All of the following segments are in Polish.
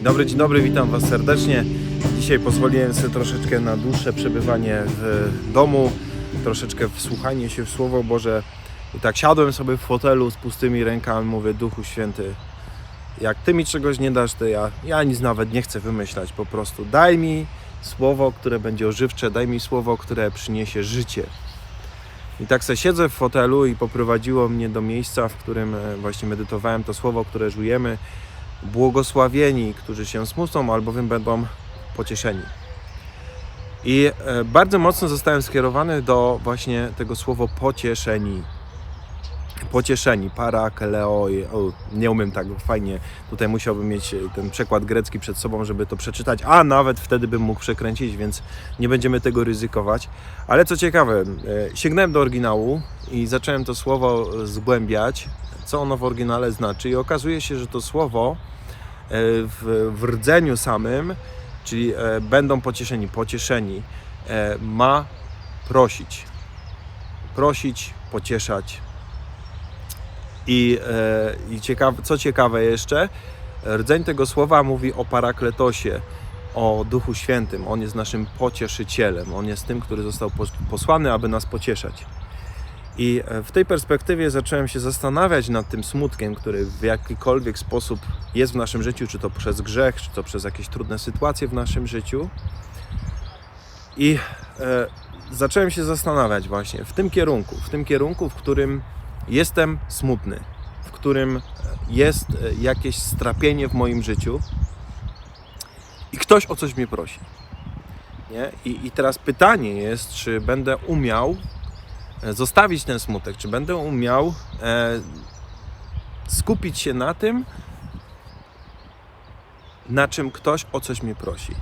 Dzień dobry, dzień dobry, witam Was serdecznie. Dzisiaj pozwoliłem sobie troszeczkę na dłuższe przebywanie w domu, troszeczkę wsłuchanie się w Słowo Boże. I tak siadłem sobie w fotelu z pustymi rękami, mówię, Duchu Święty, jak Ty mi czegoś nie dasz, to ja, ja nic nawet nie chcę wymyślać, po prostu daj mi słowo, które będzie ożywcze, daj mi słowo, które przyniesie życie. I tak se siedzę w fotelu i poprowadziło mnie do miejsca, w którym e, właśnie medytowałem to słowo, które żujemy. Błogosławieni, którzy się smucą, albowiem będą pocieszeni. I e, bardzo mocno zostałem skierowany do właśnie tego słowa pocieszeni. Pocieszeni, parakleoi. Nie umiem tak fajnie. Tutaj musiałbym mieć ten przekład grecki przed sobą, żeby to przeczytać, a nawet wtedy bym mógł przekręcić, więc nie będziemy tego ryzykować. Ale co ciekawe, e, sięgnąłem do oryginału i zacząłem to słowo zgłębiać, co ono w oryginale znaczy, i okazuje się, że to słowo e, w, w rdzeniu samym, czyli e, będą pocieszeni, pocieszeni, e, ma prosić. Prosić, pocieszać. I, i ciekawe, co ciekawe jeszcze, rdzeń tego słowa mówi o parakletosie, o Duchu Świętym. On jest naszym pocieszycielem. On jest tym, który został pos- posłany, aby nas pocieszać. I e, w tej perspektywie zacząłem się zastanawiać nad tym smutkiem, który w jakikolwiek sposób jest w naszym życiu, czy to przez grzech, czy to przez jakieś trudne sytuacje w naszym życiu. I e, zacząłem się zastanawiać właśnie w tym kierunku, w tym kierunku, w którym jestem smutny, w którym e, jest e, jakieś strapienie w moim życiu i ktoś o coś mnie prosi. Nie? I, I teraz pytanie jest, czy będę umiał zostawić ten smutek, czy będę umiał e, skupić się na tym, na czym ktoś o coś mnie prosi.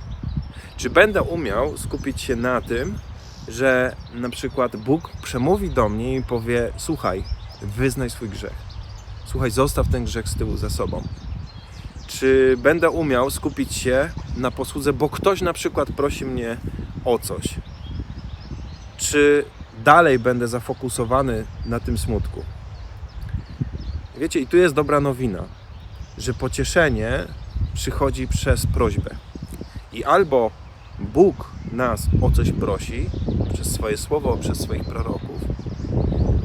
Czy będę umiał skupić się na tym, że na przykład Bóg przemówi do mnie i powie: Słuchaj, wyznaj swój grzech. Słuchaj, zostaw ten grzech z tyłu za sobą. Czy będę umiał skupić się na posłudze, bo ktoś na przykład prosi mnie o coś? Czy dalej będę zafokusowany na tym smutku? Wiecie, i tu jest dobra nowina, że pocieszenie przychodzi przez prośbę. I albo Bóg nas o coś prosi przez swoje słowo, przez swoich proroków,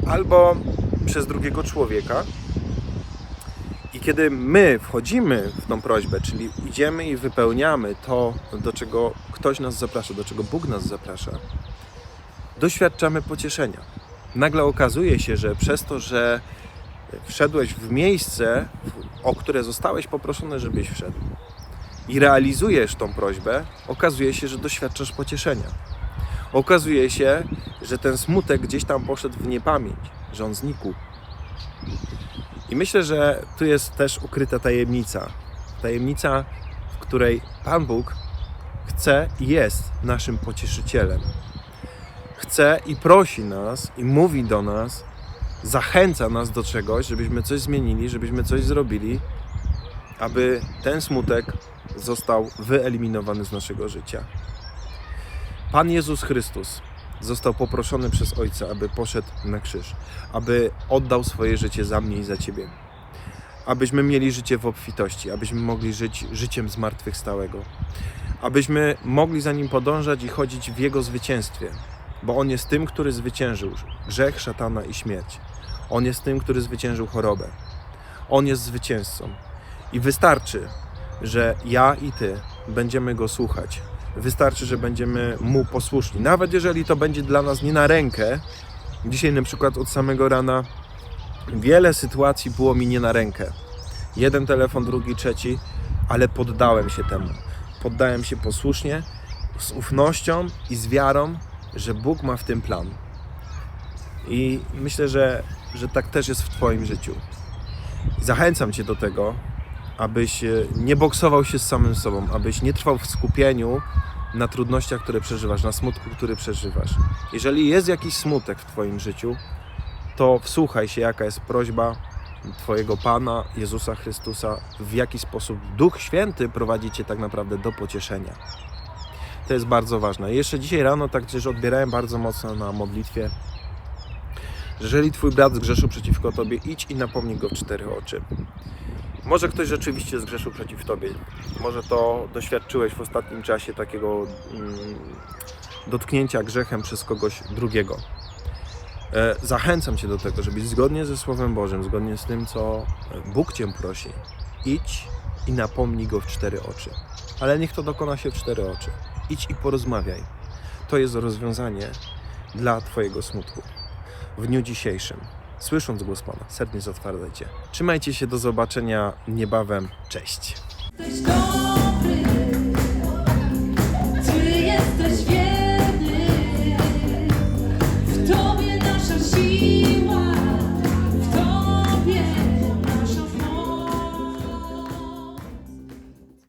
albo przez drugiego człowieka. I kiedy my wchodzimy w tą prośbę, czyli idziemy i wypełniamy to, do czego ktoś nas zaprasza, do czego Bóg nas zaprasza, doświadczamy pocieszenia. Nagle okazuje się, że przez to, że wszedłeś w miejsce, o które zostałeś poproszony, żebyś wszedł, i realizujesz tą prośbę, okazuje się, że doświadczasz pocieszenia. Okazuje się, że ten smutek gdzieś tam poszedł w niepamięć, że on znikł. I myślę, że tu jest też ukryta tajemnica. Tajemnica, w której Pan Bóg chce i jest naszym pocieszycielem. Chce i prosi nas, i mówi do nas, zachęca nas do czegoś, żebyśmy coś zmienili, żebyśmy coś zrobili, aby ten smutek został wyeliminowany z naszego życia. Pan Jezus Chrystus został poproszony przez Ojca, aby poszedł na krzyż, aby oddał swoje życie za mnie i za Ciebie. Abyśmy mieli życie w obfitości, abyśmy mogli żyć życiem zmartwychwstałego, abyśmy mogli za Nim podążać i chodzić w Jego zwycięstwie, bo On jest tym, który zwyciężył grzech, szatana i śmierć. On jest tym, który zwyciężył chorobę. On jest zwycięzcą. I wystarczy, że ja i Ty będziemy Go słuchać. Wystarczy, że będziemy Mu posłuszni. Nawet jeżeli to będzie dla nas nie na rękę. Dzisiaj na przykład od samego rana wiele sytuacji było mi nie na rękę. Jeden telefon, drugi, trzeci, ale poddałem się temu. Poddałem się posłusznie, z ufnością i z wiarą, że Bóg ma w tym plan. I myślę, że, że tak też jest w Twoim życiu. Zachęcam Cię do tego, abyś e, nie boksował się z samym sobą, abyś nie trwał w skupieniu na trudnościach, które przeżywasz, na smutku, który przeżywasz. Jeżeli jest jakiś smutek w Twoim życiu, to wsłuchaj się, jaka jest prośba Twojego Pana, Jezusa Chrystusa, w jaki sposób Duch Święty prowadzi Cię tak naprawdę do pocieszenia. To jest bardzo ważne. Jeszcze dzisiaj rano tak też odbierałem bardzo mocno na modlitwie, że jeżeli Twój brat zgrzeszył przeciwko Tobie, idź i napomnij go w cztery oczy. Może ktoś rzeczywiście zgrzeszył przeciw Tobie. Może to doświadczyłeś w ostatnim czasie takiego mm, dotknięcia grzechem przez kogoś drugiego. E, Zachęcam Cię do tego, żebyś zgodnie ze Słowem Bożym, zgodnie z tym, co Bóg Cię prosi, idź i napomnij Go w cztery oczy. Ale niech to dokona się w cztery oczy. Idź i porozmawiaj. To jest rozwiązanie dla Twojego smutku. W dniu dzisiejszym, słysząc głos Pana, serdecznie zatwardzajcie. Trzymajcie się, do zobaczenia niebawem. Cześć.